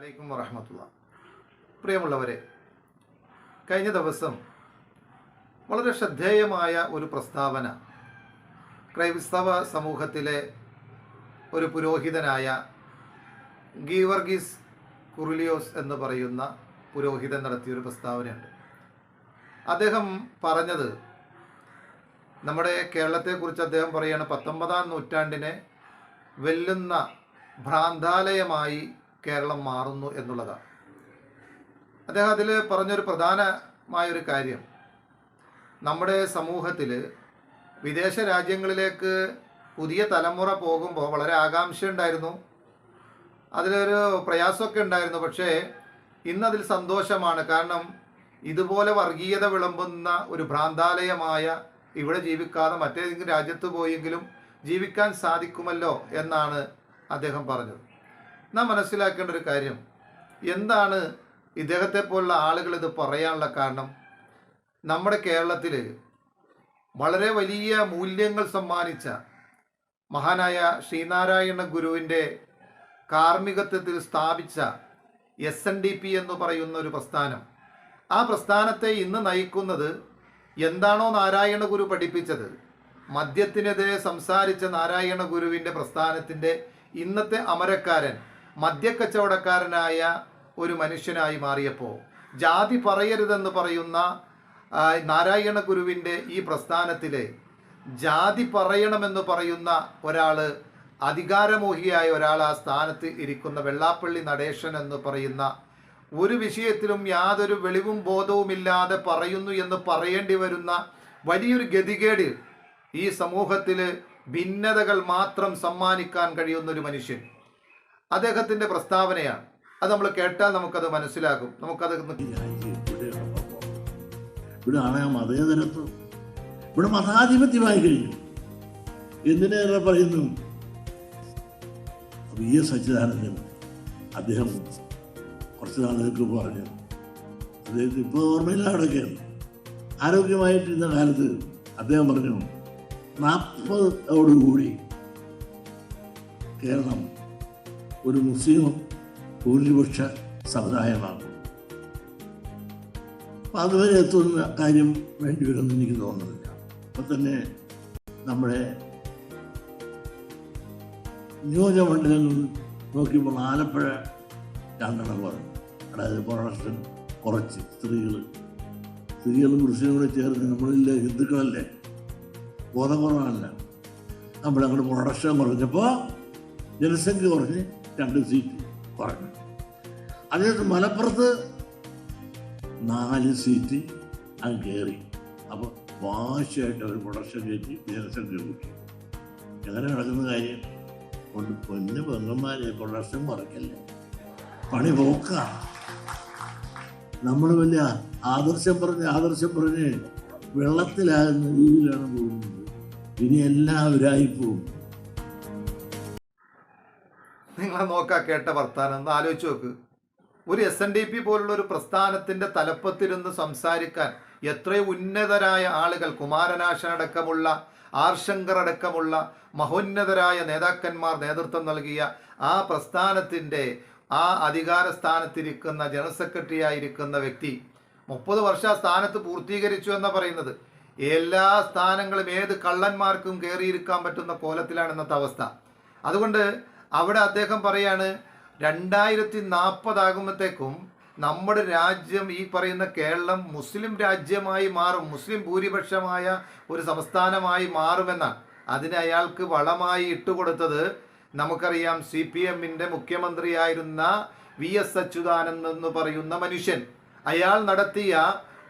അലൈക്കും വറഹമത്തുള്ള. പ്രിയമുള്ളവരെ കഴിഞ്ഞ ദിവസം വളരെ ശ്രദ്ധേയമായ ഒരു പ്രസ്താവന ക്രൈസ്തവ സമൂഹത്തിലെ ഒരു പുരോഹിതനായ ഗീവർഗീസ് കുറിലിയോസ് എന്ന് പറയുന്ന പുരോഹിതൻ നടത്തിയൊരു പ്രസ്താവനയുണ്ട്. അദ്ദേഹം പറഞ്ഞത് നമ്മുടെ കേരളത്തെക്കുറിച്ച് അദ്ദേഹം പറയുകയാണ് പത്തൊമ്പതാം നൂറ്റാണ്ടിനെ വെല്ലുന്ന ഭ്രാന്താലയമായി കേരളം മാറുന്നു എന്നുള്ളതാണ്. അദ്ദേഹം അതിൽ പറഞ്ഞൊരു പ്രധാനമായൊരു കാര്യം. നമ്മുടെ സമൂഹത്തിൽ വിദേശ രാജ്യങ്ങളിലേക്ക് പുതിയ തലമുറ പോകുമ്പോൾ വളരെ ആകാംക്ഷ ഉണ്ടായിരുന്നു അതിലൊരു പ്രയാസമൊക്കെ ഉണ്ടായിരുന്നു. പക്ഷേ ഇന്നതിൽ സന്തോഷമാണ്. കാരണം ഇതുപോലെ വർഗീയത വിളമ്പുന്ന ഒരു ഭ്രാന്താലയമായ ഇവിടെ ജീവിക്കാതെ മറ്റേതെങ്കിലും രാജ്യത്ത് പോയെങ്കിലും ജീവിക്കാൻ സാധിക്കുമല്ലോ എന്നാണ് അദ്ദേഹം പറഞ്ഞത്. നാം മനസ്സിലാക്കേണ്ട ഒരു കാര്യം. എന്താണ് ഇദ്ദേഹത്തെ പോലുള്ള ആളുകൾ ഇത് പറയാനുള്ള കാരണം? നമ്മുടെ കേരളത്തിൽ വളരെ വലിയ മൂല്യങ്ങൾ സമ്മാനിച്ച മഹാനായ ശ്രീനാരായണ ഗുരുവിന്റെ കാർമ്മികത്വത്തിൽ സ്ഥാപിച്ച എസ് എൻ ഡി പി എന്ന് പറയുന്ന ഒരു പ്രസ്ഥാനം. ആ പ്രസ്ഥാനത്തെ ഇന്ന് നയിക്കുന്നത് എന്താണോ നാരായണ ഗുരു പഠിപ്പിച്ചത്. മദ്യത്തിനെതിരെ സംസാരിച്ച നാരായണ ഗുരുവിന്റെ പ്രസ്ഥാനത്തിന്റെ ഇന്നത്തെ അമരക്കാരൻ മദ്യക്കച്ചവടക്കാരനായ ഒരു മനുഷ്യനായി മാറിയപ്പോൾ ജാതി പറയരുതെന്ന് പറയുന്ന നാരായണ ഗുരുവിന്റെ ഈ പ്രസ്ഥാനത്തിലെ ജാതി പറയണമെന്ന് പറയുന്ന ഒരാൾ അധികാരമോഹിയായ ഒരാൾ ആ സ്ഥാനത്ത് ഇരിക്കുന്ന വെള്ളാപ്പള്ളി നടേശൻ എന്ന് പറയുന്ന ഒരു വിഷയത്തിലും യാതൊരു വെളിവും ബോധവുമില്ലാതെ പറയുന്നു എന്ന് പറയേണ്ടി വരുന്ന വലിയൊരു ഗതികേട് ഈ സമൂഹത്തിൽ ഭിന്നതകൾ മാത്രം സമ്മാനിക്കാൻ കഴിയുന്ന ഒരു മനുഷ്യൻ. അദ്ദേഹത്തിന്റെ പ്രസ്താവനയാണ്. അത് നമ്മൾ കേട്ടാൽ നമുക്കത് മനസ്സിലാകും. നമുക്കത് ഒന്ന് രാജ്യം ഇവിടെയാണ് ഇവിടെയാണ് ആ മതേതരത്വം. ഇവിടെ മതാധിപത്യമായി കഴിഞ്ഞു. എന്തിനേറെ പറയുന്നു? വി എസ് സച്ചിദാനന്ദൻ അദ്ദേഹം കുറച്ച് നാളുകൾക്ക് പറഞ്ഞു അദ്ദേഹത്തിന് ഇപ്പോൾ ഓർമ്മയില്ല അവിടെയൊക്കെയാണ് ആരോഗ്യമായിട്ടിരുന്ന കാലത്ത് അദ്ദേഹം പറഞ്ഞു നാൽപ്പതോടുകൂടി കേരളം ഒരു മുസ്ലിം ഭൂരിപക്ഷ സമുദായമാണ് അപ്പം അതുവരെ എത്തുന്ന കാര്യം വേണ്ടി വരുമെന്ന് എനിക്ക് തോന്നുന്നില്ല. അപ്പം തന്നെ നമ്മുടെ നിയോജകമണ്ഡലങ്ങൾ നോക്കിയപ്പോൾ ആലപ്പുഴ രണ്ടെണ്ണം പറഞ്ഞു അതായത് പ്രൊഡക്ഷൻ കുറച്ച് സ്ത്രീകൾ. സ്ത്രീകളും പുരുഷനും കൂടെ ചേർന്ന് നമ്മളില്ലേ ഹിന്ദുക്കളല്ലേ? ബോധം കുറവല്ല. നമ്മളങ്ങോട്ട് പ്രൊഡക്ഷൻ കുറഞ്ഞപ്പോൾ ജനസംഖ്യ കുറഞ്ഞ് രണ്ട് സീറ്റ് കുറഞ്ഞു. അതേസമയം മലപ്പുറത്ത് നാല് സീറ്റ് അത് കയറി. അപ്പോൾ വാശിയായിട്ട് അവർ പ്രൊഡക്ഷൻ കയറ്റി ജനസംഖ്യ കൂട്ടി എങ്ങനെ നടക്കുന്ന കാര്യം? കൊണ്ട് പൊന്ന് പെങ്ങന്മാരെ പ്രൊഡക്ഷൻ കുറയ്ക്കല്ലേ പണി പോക്ക നമ്മൾ വലിയ ആദർശം പറഞ്ഞ് ആദർശം പറഞ്ഞ് വെള്ളത്തിലാകുന്ന രീതിയിലാണ് പോകുന്നത്. ഇനി എല്ലാവരായി പോകും. നോക്കാ കേട്ട വർത്താനം. ഒന്ന് ആലോചിച്ച് നോക്ക്. ഒരു എസ് എൻ ഡി പി പോലുള്ള ഒരു പ്രസ്ഥാനത്തിന്റെ തലപ്പത്തിരുന്ന് സംസാരിക്കാൻ എത്രയോ ഉന്നതരായ ആളുകൾ കുമാരനാശനടക്കമുള്ള ആർശങ്കർ അടക്കമുള്ള മഹോന്നതരായ നേതാക്കന്മാർ നേതൃത്വം നൽകിയ ആ പ്രസ്ഥാനത്തിന്റെ ആ അധികാര സ്ഥാനത്തിരിക്കുന്ന ജനറൽ സെക്രട്ടറി ആയിരിക്കുന്ന വ്യക്തി മുപ്പത് വർഷം സ്ഥാനത്ത് പൂർത്തീകരിച്ചു എന്ന് പറയുന്നത്. എല്ലാ സ്ഥാനങ്ങളും ഏത് കള്ളന്മാർക്കും കയറിയിരിക്കാൻ പറ്റുന്ന കോലത്തിലാണ് ഇന്നത്തെ അവസ്ഥ. അതുകൊണ്ട് അവിടെ അദ്ദേഹം പറയാണ് രണ്ടായിരത്തി നാൽപ്പതാകുമ്പോഴത്തേക്കും നമ്മുടെ രാജ്യം ഈ പറയുന്ന കേരളം മുസ്ലിം രാജ്യമായി മാറും മുസ്ലിം ഭൂരിപക്ഷമായ ഒരു സംസ്ഥാനമായി മാറുമെന്നാണ് അതിന് അയാൾക്ക് വളമായി ഇട്ടുകൊടുത്തത് നമുക്കറിയാം സി പി എമ്മിന്റെ മുഖ്യമന്ത്രിയായിരുന്ന വി എസ് അച്യുതാനന്ദ് എന്ന് പറയുന്ന മനുഷ്യൻ. അയാൾ നടത്തിയ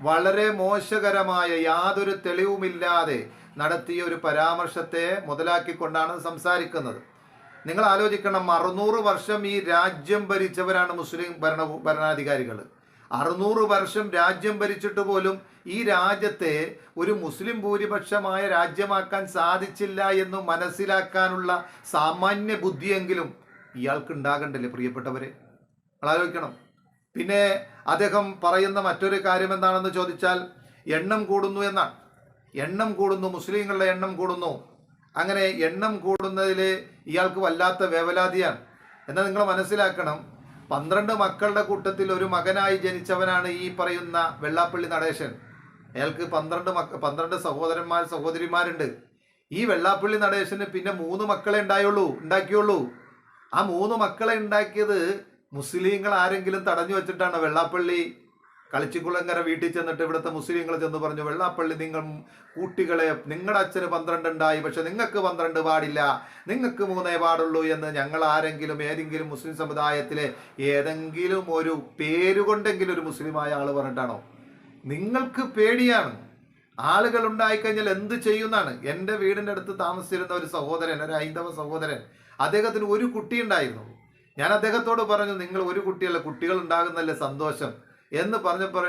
വളരെ മോശകരമായ യാതൊരു തെളിവുമില്ലാതെ നടത്തിയ ഒരു പരാമർശത്തെ മുതലാക്കിക്കൊണ്ടാണ് സംസാരിക്കുന്നത്. നിങ്ങൾ ആലോചിക്കണം അറുന്നൂറ് വർഷം ഈ രാജ്യം ഭരിച്ചവരാണ് മുസ്ലിം ഭരണ ഭരണാധികാരികൾ അറുന്നൂറ് വർഷം രാജ്യം ഭരിച്ചിട്ട് പോലും ഈ രാജ്യത്തെ ഒരു മുസ്ലിം ഭൂരിപക്ഷമായ രാജ്യമാക്കാൻ സാധിച്ചില്ല എന്ന് മനസ്സിലാക്കാനുള്ള സാമാന്യ ബുദ്ധിയെങ്കിലും ഇയാൾക്ക് ഉണ്ടാകണ്ടല്ലേ പ്രിയപ്പെട്ടവരെ? ആലോചിക്കണം. പിന്നെ അദ്ദേഹം പറയുന്ന മറ്റൊരു കാര്യം എന്താണെന്ന് ചോദിച്ചാൽ എണ്ണം കൂടുന്നു എന്നാണ്. എണ്ണം കൂടുന്നു മുസ്ലിങ്ങളുടെ എണ്ണം കൂടുന്നു. അങ്ങനെ എണ്ണം കൂടുന്നതിൽ ഇയാൾക്ക് വല്ലാത്ത വേവലാതിയാണ്. എന്നാൽ നിങ്ങൾ മനസ്സിലാക്കണം പന്ത്രണ്ട് മക്കളുടെ കൂട്ടത്തിൽ ഒരു മകനായി ജനിച്ചവനാണ് ഈ പറയുന്ന വെള്ളാപ്പള്ളി നടേശൻ. അയാൾക്ക് പന്ത്രണ്ട് മക്ക പന്ത്രണ്ട് സഹോദരന്മാർ സഹോദരിമാരുണ്ട്. ഈ വെള്ളാപ്പള്ളി നടേശന് പിന്നെ മൂന്ന് മക്കളെ ഉണ്ടായുള്ളൂ ഉണ്ടാക്കിയുള്ളൂ. ആ മൂന്ന് മക്കളെ ഉണ്ടാക്കിയത് മുസ്ലിങ്ങൾ ആരെങ്കിലും തടഞ്ഞു വെച്ചിട്ടാണ് വെള്ളാപ്പള്ളി കളിച്ചിക്കുളങ്ങര വീട്ടിൽ ചെന്നിട്ട് ഇവിടുത്തെ മുസ്ലിങ്ങൾ ചെന്ന് പറഞ്ഞു വെള്ളാപ്പള്ളി നിങ്ങൾ കൂട്ടികളെ നിങ്ങളുടെ അച്ഛന് പന്ത്രണ്ട് ഉണ്ടായി പക്ഷെ നിങ്ങൾക്ക് പന്ത്രണ്ട് പാടില്ല. നിങ്ങൾക്ക് മൂന്നേ പാടുള്ളൂ എന്ന് ഞങ്ങൾ ആരെങ്കിലും ഏതെങ്കിലും മുസ്ലിം സമുദായത്തിലെ ഏതെങ്കിലും ഒരു പേരുകൊണ്ടെങ്കിലും ഒരു മുസ്ലിമായ ആൾ പറഞ്ഞിട്ടാണോ? നിങ്ങൾക്ക് പേടിയാണ്. ആളുകൾ ഉണ്ടായിക്കഴിഞ്ഞാൽ എന്ത് ചെയ്യുന്നതാണ് എന്റെ വീടിന്റെ അടുത്ത് താമസിച്ചിരുന്ന ഒരു സഹോദരൻ ഒരു ഹൈന്ദവ സഹോദരൻ അദ്ദേഹത്തിന് ഒരു കുട്ടി ഉണ്ടായിരുന്നു ഞാൻ അദ്ദേഹത്തോട് പറഞ്ഞു നിങ്ങൾ ഒരു കുട്ടിയല്ല കുട്ടികൾ ഉണ്ടാകുന്നല്ലേ സന്തോഷം. എന്ന് പറഞ്ഞപ്പോൾ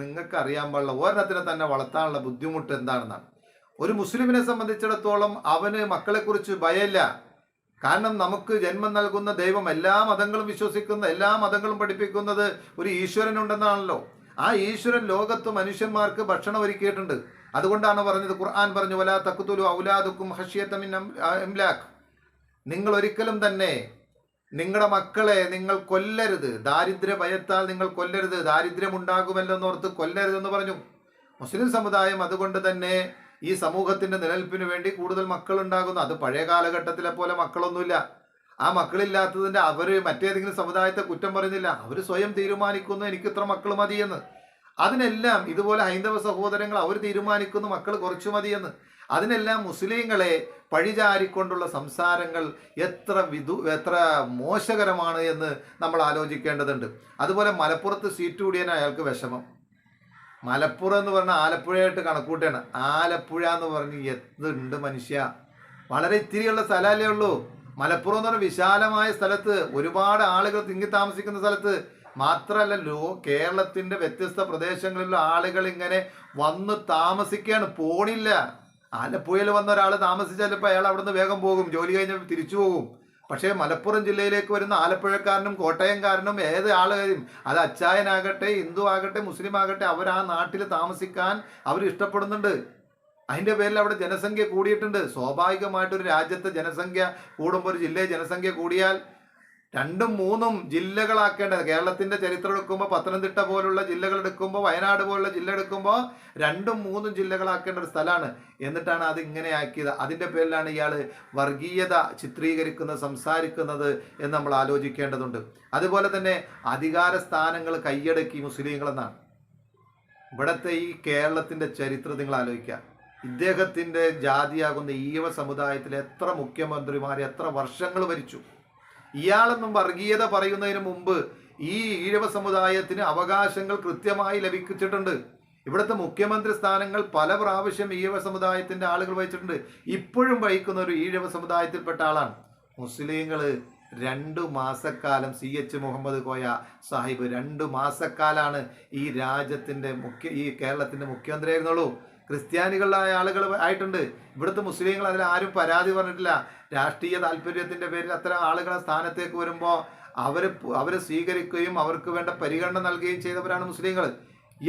നിങ്ങൾക്ക് അറിയാൻ പാടില്ല. ഒരെണ്ണത്തിനെ തന്നെ വളർത്താനുള്ള ബുദ്ധിമുട്ട് എന്താണെന്നാണ്. ഒരു മുസ്ലിമിനെ സംബന്ധിച്ചിടത്തോളം അവന് മക്കളെക്കുറിച്ച് ഭയമില്ല. കാരണം നമുക്ക് ജന്മം നൽകുന്ന ദൈവം എല്ലാ മതങ്ങളും വിശ്വസിക്കുന്ന എല്ലാ മതങ്ങളും പഠിപ്പിക്കുന്നത് ഒരു ഈശ്വരൻ ഉണ്ടെന്നാണല്ലോ ആ ഈശ്വരൻ ലോകത്ത് മനുഷ്യന്മാർക്ക് ഭക്ഷണം ഒരുക്കിയിട്ടുണ്ട്. അതുകൊണ്ടാണ് പറഞ്ഞത് ഖുർആൻ പറഞ്ഞു വലാ തക്കുത്തുലു ഔലാദുക്കും ഹഷിയത്തമിൻ എംലാഖ് നിങ്ങൾ ഒരിക്കലും തന്നെ നിങ്ങളുടെ മക്കളെ നിങ്ങൾ കൊല്ലരുത്. ദാരിദ്ര്യ ഭയത്താൽ നിങ്ങൾ കൊല്ലരുത്. ദാരിദ്ര്യം ഉണ്ടാകുമല്ലോ എന്നോർത്ത് കൊല്ലരുതെന്ന് പറഞ്ഞു. മുസ്ലിം സമുദായം അതുകൊണ്ട് തന്നെ ഈ സമൂഹത്തിന്റെ നിലനിൽപ്പിന് വേണ്ടി കൂടുതൽ മക്കൾ ഉണ്ടാകുന്നു അത് പഴയ കാലഘട്ടത്തിലെ പോലെ മക്കളൊന്നുമില്ല. ആ മക്കളില്ലാത്തതിന്റെ അവർ മറ്റേതെങ്കിലും സമുദായത്തെ കുറ്റം പറയുന്നില്ല. അവർ സ്വയം തീരുമാനിക്കുന്നു എനിക്ക് ഇത്ര മക്കൾ മതിയെന്ന്. അതിനെല്ലാം ഇതുപോലെ ഹൈന്ദവ സഹോദരങ്ങൾ അവർ തീരുമാനിക്കുന്നു മക്കൾ കുറച്ചു മതിയെന്ന്. അതിനെല്ലാം മുസ്ലിങ്ങളെ പഴിചാരിക്കൊണ്ടുള്ള സംസാരങ്ങൾ എത്ര വിദു എത്ര മോശകരമാണ് എന്ന് നമ്മൾ ആലോചിക്കേണ്ടതുണ്ട്. അതുപോലെ മലപ്പുറത്ത് സീറ്റ് കൂടിയാൽ അയാൾക്ക് വിഷമം. മലപ്പുറം എന്ന് പറഞ്ഞാൽ ആലപ്പുഴയായിട്ട് കണക്കൂട്ടാണ്. ആലപ്പുഴ എന്ന് പറഞ്ഞ് എന്തുണ്ട് മനുഷ്യ? വളരെ ഇത്തിരിയുള്ള സ്ഥലമല്ലേ ഉള്ളൂ. മലപ്പുറം എന്ന് പറഞ്ഞാൽ വിശാലമായ സ്ഥലത്ത് ഒരുപാട് ആളുകൾ തിങ്ങി താമസിക്കുന്ന സ്ഥലത്ത് മാത്രമല്ല ലോ കേരളത്തിന്റെ വ്യത്യസ്ത പ്രദേശങ്ങളിലുള്ള ആളുകൾ ഇങ്ങനെ വന്ന് താമസിക്കുകയാണ്. പോണില്ല. ആലപ്പുഴയിൽ വന്ന ഒരാൾ താമസിച്ചാൽ ഇപ്പോൾ അയാൾ അവിടെ നിന്ന് വേഗം പോകും. ജോലി കഴിഞ്ഞ് തിരിച്ചു പോകും. പക്ഷേ മലപ്പുറം ജില്ലയിലേക്ക് വരുന്ന ആലപ്പുഴക്കാരനും കോട്ടയംകാരനും ഏത് ആളുകാരും അത് അച്ചായനാകട്ടെ ഹിന്ദു ആകട്ടെ മുസ്ലിം ആകട്ടെ അവർ ആ നാട്ടിൽ താമസിക്കാൻ അവർ ഇഷ്ടപ്പെടുന്നുണ്ട്. അതിന്റെ പേരിൽ അവിടെ ജനസംഖ്യ കൂടിയിട്ടുണ്ട്. സ്വാഭാവികമായിട്ടൊരു രാജ്യത്തെ ജനസംഖ്യ കൂടുമ്പോൾ ഒരു ജില്ലയിൽ ജനസംഖ്യ കൂടിയാൽ രണ്ടും മൂന്നും ജില്ലകളാക്കേണ്ടത്. കേരളത്തിന്റെ ചരിത്രം എടുക്കുമ്പോൾ പത്തനംതിട്ട പോലുള്ള ജില്ലകൾ എടുക്കുമ്പോൾ വയനാട് പോലുള്ള ജില്ല എടുക്കുമ്പോൾ രണ്ടും മൂന്നും ജില്ലകളാക്കേണ്ട ഒരു സ്ഥലമാണ്. എന്നിട്ടാണ് അത് ഇങ്ങനെ ആക്കിയത്. അതിന്റെ പേരിലാണ് ഇയാൾ വർഗീയത ചിത്രീകരിക്കുന്നത് സംസാരിക്കുന്നത് എന്ന് നമ്മൾ ആലോചിക്കേണ്ടതുണ്ട്. അതുപോലെ തന്നെ അധികാര സ്ഥാനങ്ങൾ കൈയടക്കി മുസ്ലിങ്ങളെന്നാണ്. ഇവിടുത്തെ ഈ കേരളത്തിന്റെ ചരിത്രം നിങ്ങൾ ആലോചിക്കുക. ഇദ്ദേഹത്തിന്റെ ജാതിയാകുന്ന ഈവ സമുദായത്തിൽ എത്ര മുഖ്യമന്ത്രിമാർ എത്ര വർഷങ്ങൾ ഭരിച്ചു. ഇയാളെന്നും വർഗീയത പറയുന്നതിന് മുമ്പ് ഈ ഈഴവ സമുദായത്തിന് അവകാശങ്ങൾ കൃത്യമായി ലഭിച്ചിട്ടുണ്ട്. ഇവിടുത്തെ മുഖ്യമന്ത്രി സ്ഥാനങ്ങൾ പല പ്രാവശ്യം ഈഴവ സമുദായത്തിന്റെ ആളുകൾ വഹിച്ചിട്ടുണ്ട്. ഇപ്പോഴും വഹിക്കുന്ന ഒരു ഈഴവ സമുദായത്തിൽപ്പെട്ട ആളാണ്. മുസ്ലിങ്ങൾ രണ്ടു മാസക്കാലം സി എച്ച് മുഹമ്മദ് കോയ സാഹിബ് രണ്ടു മാസക്കാലാണ് ഈ രാജ്യത്തിന്റെ മുഖ്യ ഈ കേരളത്തിന്റെ മുഖ്യമന്ത്രി ആയിരുന്നുള്ളൂ. ക്രിസ്ത്യാനികളായ ആളുകൾ ആയിട്ടുണ്ട്. ഇവിടുത്തെ മുസ്ലിങ്ങൾ അതിൽ ആരും പരാതി പറഞ്ഞിട്ടില്ല. രാഷ്ട്രീയ താല്പര്യത്തിന്റെ പേരിൽ അത്തരം ആളുകളെ സ്ഥാനത്തേക്ക് വരുമ്പോൾ അവർ അവരെ സ്വീകരിക്കുകയും അവർക്ക് വേണ്ട പരിഗണന നൽകുകയും ചെയ്തവരാണ് മുസ്ലിങ്ങൾ.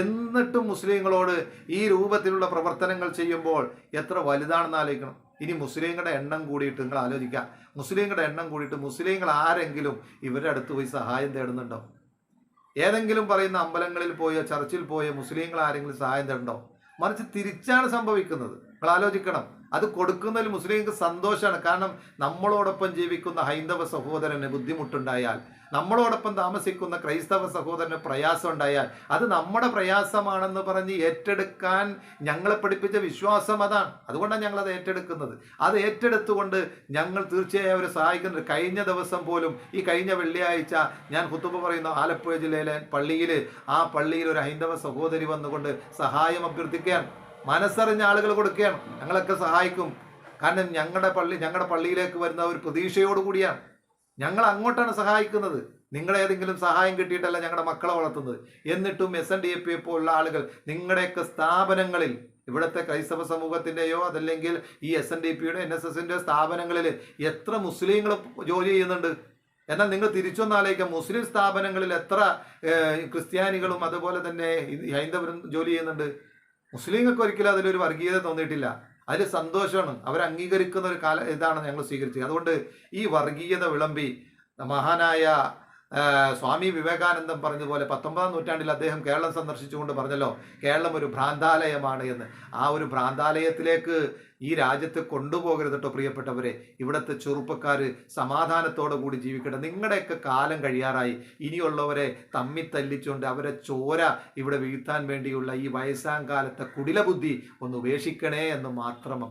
എന്നിട്ടും മുസ്ലിങ്ങളോട് ഈ രൂപത്തിലുള്ള പ്രവർത്തനങ്ങൾ ചെയ്യുമ്പോൾ എത്ര വലുതാണെന്ന് ആലോചിക്കണം. ഇനി മുസ്ലിങ്ങളുടെ എണ്ണം കൂടിയിട്ട് നിങ്ങൾ ആലോചിക്കുക. മുസ്ലിങ്ങളുടെ എണ്ണം കൂടിയിട്ട് മുസ്ലിങ്ങൾ ആരെങ്കിലും ഇവരുടെ അടുത്ത് പോയി സഹായം തേടുന്നുണ്ടോ? ഏതെങ്കിലും പറയുന്ന അമ്പലങ്ങളിൽ പോയോ ചർച്ചിൽ പോയോ മുസ്ലിങ്ങൾ ആരെങ്കിലും സഹായം തേടുണ്ടോ മറിച്ച് തിരിച്ചാണ് സംഭവിക്കുന്നത്. നിങ്ങൾ ആലോചിക്കണം. അത് കൊടുക്കുന്നതിൽ മുസ്ലിങ്ങൾക്ക് സന്തോഷമാണ്. കാരണം നമ്മളോടൊപ്പം ജീവിക്കുന്ന ഹൈന്ദവ സഹോദരന് ബുദ്ധിമുട്ടുണ്ടായാൽ നമ്മളോടൊപ്പം താമസിക്കുന്ന ക്രൈസ്തവ സഹോദരന് പ്രയാസം ഉണ്ടായാൽ അത് നമ്മുടെ പ്രയാസമാണെന്ന് പറഞ്ഞ് ഏറ്റെടുക്കാൻ ഞങ്ങളെ പഠിപ്പിച്ച വിശ്വാസം അതാണ്. അതുകൊണ്ടാണ് ഞങ്ങളത് ഏറ്റെടുക്കുന്നത്. അത് ഏറ്റെടുത്തുകൊണ്ട് ഞങ്ങൾ തീർച്ചയായും അവരെ സഹായിക്കുന്നുണ്ട്. കഴിഞ്ഞ ദിവസം പോലും ഈ കഴിഞ്ഞ വെള്ളിയാഴ്ച ഞാൻ കുത്തുബ പറയുന്ന ആലപ്പുഴ ജില്ലയിലെ പള്ളിയിൽ ആ പള്ളിയിൽ ഒരു ഹൈന്ദവ സഹോദരി വന്നുകൊണ്ട് സഹായം അഭ്യർത്ഥിക്കുകയാണ്. മനസ്സറിഞ്ഞ ആളുകൾ കൊടുക്കുകയാണ്. ഞങ്ങളൊക്കെ സഹായിക്കും. കാരണം ഞങ്ങളുടെ പള്ളി ഞങ്ങളുടെ പള്ളിയിലേക്ക് വരുന്ന ഒരു പ്രതീക്ഷയോടുകൂടിയാണ് ഞങ്ങൾ അങ്ങോട്ടാണ് സഹായിക്കുന്നത്. നിങ്ങളെ ഏതെങ്കിലും സഹായം കിട്ടിയിട്ടല്ല ഞങ്ങളുടെ മക്കളെ വളർത്തുന്നത്. എന്നിട്ടും S N D A P പോലുള്ള ആളുകൾ നിങ്ങളുടെയൊക്കെ സ്ഥാപനങ്ങളിൽ ഇവിടുത്തെ ക്രൈസ്തവ സമൂഹത്തിന്റെയോ അതല്ലെങ്കിൽ ഈ എസ് എൻ ഡി പിയുടെ എൻ എസ് എസിന്റെ സ്ഥാപനങ്ങളിൽ എത്ര മുസ്ലിങ്ങൾ ജോലി ചെയ്യുന്നുണ്ട്? എന്നാൽ നിങ്ങൾ തിരിച്ചൊന്ന് ആലോചിക്കാം. മുസ്ലിം സ്ഥാപനങ്ങളിൽ എത്ര ക്രിസ്ത്യാനികളും അതുപോലെ തന്നെ ഹൈന്ദവരും ജോലി ചെയ്യുന്നുണ്ട്. മുസ്ലിങ്ങൾക്ക് ഒരിക്കലും അതിലൊരു വർഗീയത തോന്നിയിട്ടില്ല. അതിൽ സന്തോഷമാണ്. അവർ അംഗീകരിക്കുന്ന ഒരു കാല ഇതാണ് ഞങ്ങൾ സ്വീകരിച്ചത്. അതുകൊണ്ട് ഈ വർഗീയത വിളമ്പി മഹാനായ സ്വാമി വിവേകാനന്ദം പറഞ്ഞതുപോലെ പത്തൊമ്പതാം നൂറ്റാണ്ടിൽ അദ്ദേഹം കേരളം സന്ദർശിച്ചുകൊണ്ട് പറഞ്ഞല്ലോ കേരളം ഒരു ഭ്രാന്താലയമാണ് എന്ന്. ആ ഒരു ഭ്രാന്താലയത്തിലേക്ക് ഈ രാജ്യത്ത് കൊണ്ടുപോകരുത് കേട്ടോ പ്രിയപ്പെട്ടവരെ. ഇവിടുത്തെ ചെറുപ്പക്കാർ സമാധാനത്തോടു കൂടി ജീവിക്കട്ടെ. നിങ്ങളുടെയൊക്കെ കാലം കഴിയാറായി. ഇനിയുള്ളവരെ തമ്മി തല്ലിച്ചുകൊണ്ട് അവരെ ചോര ഇവിടെ വീഴ്ത്താൻ വേണ്ടിയുള്ള ഈ വയസ്സാം കാലത്തെ കുടിലബുദ്ധി ഒന്ന് ഉപേക്ഷിക്കണേ എന്ന് മാത്രം